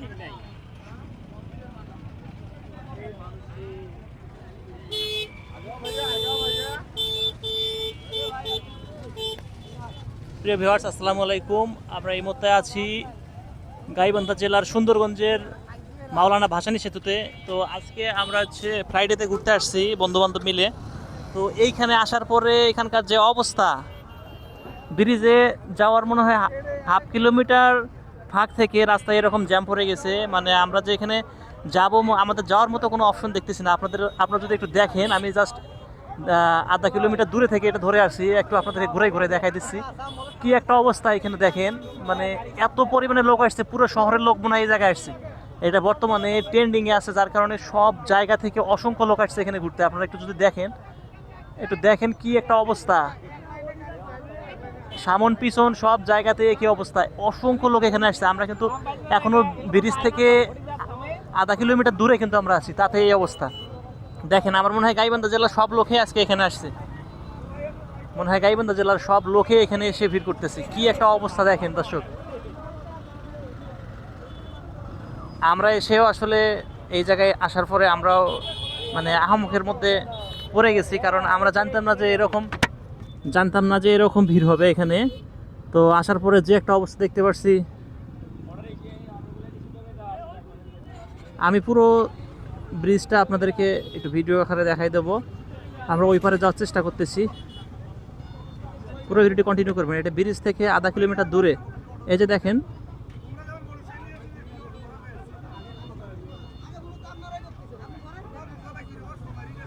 ঠিক নাই প্রিয় ভিউয়ার্স, আসসালামু আলাইকুম। আমরা এই মুহূর্তে আছি গাইবান্ধা জেলার সুন্দরগঞ্জের মাওলানা ভাসানি সেতুতে। তো আজকে আমরা হচ্ছে ফ্রাইডেতে ঘুরতে আসছি, বন্ধুবান্ধব মিলে। তো এইখানে আসার পরে এখানকার যে অবস্থা, ব্রিজে যাওয়ার মনে হয় হাফ কিলোমিটার ফাঁক থেকে রাস্তায় এরকম জ্যাম পড়ে গেছে। মানে আমরা যে এখানে যাব আমাদের যাওয়ার মতো কোনো অপশন দেখতেছি না। আপনাদের, আপনারা যদি একটু দেখেন, আমি জাস্ট আধা কিলোমিটার দূরে থেকে এটা ধরে আসি একটু আপনাদের ঘুরে ঘুরে দেখাই দিচ্ছি। কি একটা অবস্থা এখানে দেখেন। মানে এত পরিমাণে লোক আসছে, পুরো শহরের লোক মনে হয় এই জায়গায় আসছে। এটা বর্তমানে ট্রেন্ডিংয়ে আছে, যার কারণে সব জায়গা থেকে অসংখ্য লোক আসছে এখানে ঘুরতে। আপনারা একটু যদি দেখেন, একটু দেখেন কি একটা অবস্থা। সামন, পিছন, সব জায়গাতে একই অবস্থায় অসংখ্য লোক এখানে আসছে। আমরা কিন্তু এখনও ব্রিজ থেকে আধা কিলোমিটার দূরে কিন্তু আমরা আছি। তাতে এই অবস্থা। দেখেন, আমার মনে হয় গাইবান্ধা জেলার সব লোকে আজকে এখানে আসছে। মনে হয় গাইবান্ধা জেলার সব লোকে এখানে এসে ভিড় করতেছে। কি একটা অবস্থা দেখেন দর্শক। আমরা এসেও আসলে এই জায়গায় আসার পরে আমরাও মানে আহমুখের মধ্যে পড়ে গেছি। কারণ আমরা জানতাম না যে এরকম জানতাম না যে এরকম ভিড় হবে এখানে। তো আসার পরে যে একটা অবস্থা দেখতে পাচ্ছি আমি পুরো ব্রিজটা আপনাদেরকে একটু ভিডিও আকারে দেখাই দেবো। আমরা ওই পারে যাওয়ার চেষ্টা করতেছি। পুরো ভিডিওটি কন্টিনিউ করবেন। এটা ব্রিজ থেকে আধা কিলোমিটার দূরে। এই যে দেখেন।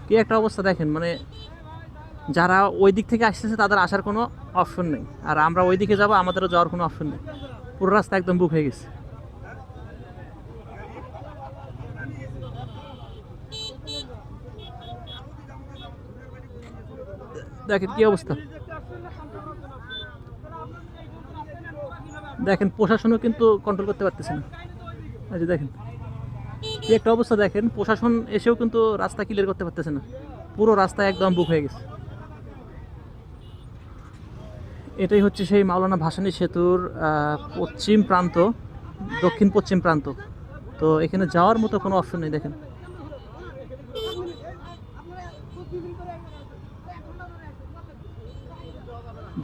কি একটা অবস্থা দেখেন। মানে যারা ওই দিক থেকে আসতেছে, তাদের আসার কোনো অপশন নেই। আর আমরা ওই দিকে যাব, আমাদেরও যাওয়ার কোনো অপশন নেই। পুরো রাস্তা একদম বুক হয়ে গেছে। দেখেন কি অবস্থা। দেখেন, প্রশাসনও কিন্তু কন্ট্রোল করতে পারতেছে না। আচ্ছা দেখেন একটা অবস্থা দেখেন, প্রশাসন এসেও কিন্তু রাস্তা ক্লিয়ার করতে পারতেছে না। পুরো রাস্তা একদম বুক হয়ে গেছে। এটাই হচ্ছে সেই মাওলানা ভাসানী সেতুর পশ্চিম প্রান্ত, দক্ষিণ পশ্চিম প্রান্ত। তো এখানে যাওয়ার মতো কোনো অপশন নেই, দেখেন।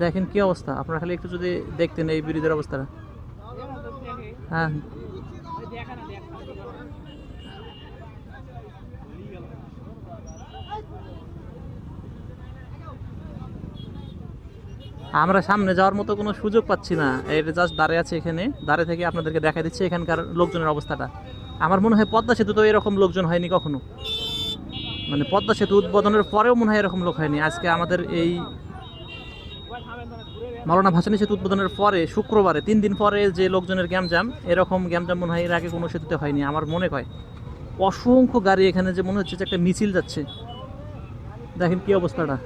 দেখেন কি অবস্থা, আপনারা খালি একটু যদি দেখতেন এই ব্রিজের অবস্থাটা হ্যাঁ। আমরা সামনে যাওয়ার মতো কোনো সুযোগ পাচ্ছি না। এটা জাস্ট দাঁড়িয়ে আছে এখানে। দাঁড়িয়ে থেকে আপনাদেরকে দেখা দিচ্ছে এখানকার লোকজনের অবস্থাটা। আমার মনে হয় পদ্মা সেতু তো এরকম লোকজন হয়নি কখনো। মানে পদ্মা সেতু উদ্বোধনের পরেও মনে হয় এরকম লোক হয়নি। আজকে আমাদের এই মাওলানা ভাসানী সেতু উদ্বোধনের পরে, শুক্রবারে, তিন দিন পরে যে লোকজনের গ্যামজাম এরকম গ্যামজাম মনে হয় এর আগে কোনো সেতুতে হয়নি, আমার মনে হয়। অসংখ্য গাড়ি এখানে যে মনে হচ্ছে যে একটা মিছিল যাচ্ছে। দেখেন কি অবস্থাটা।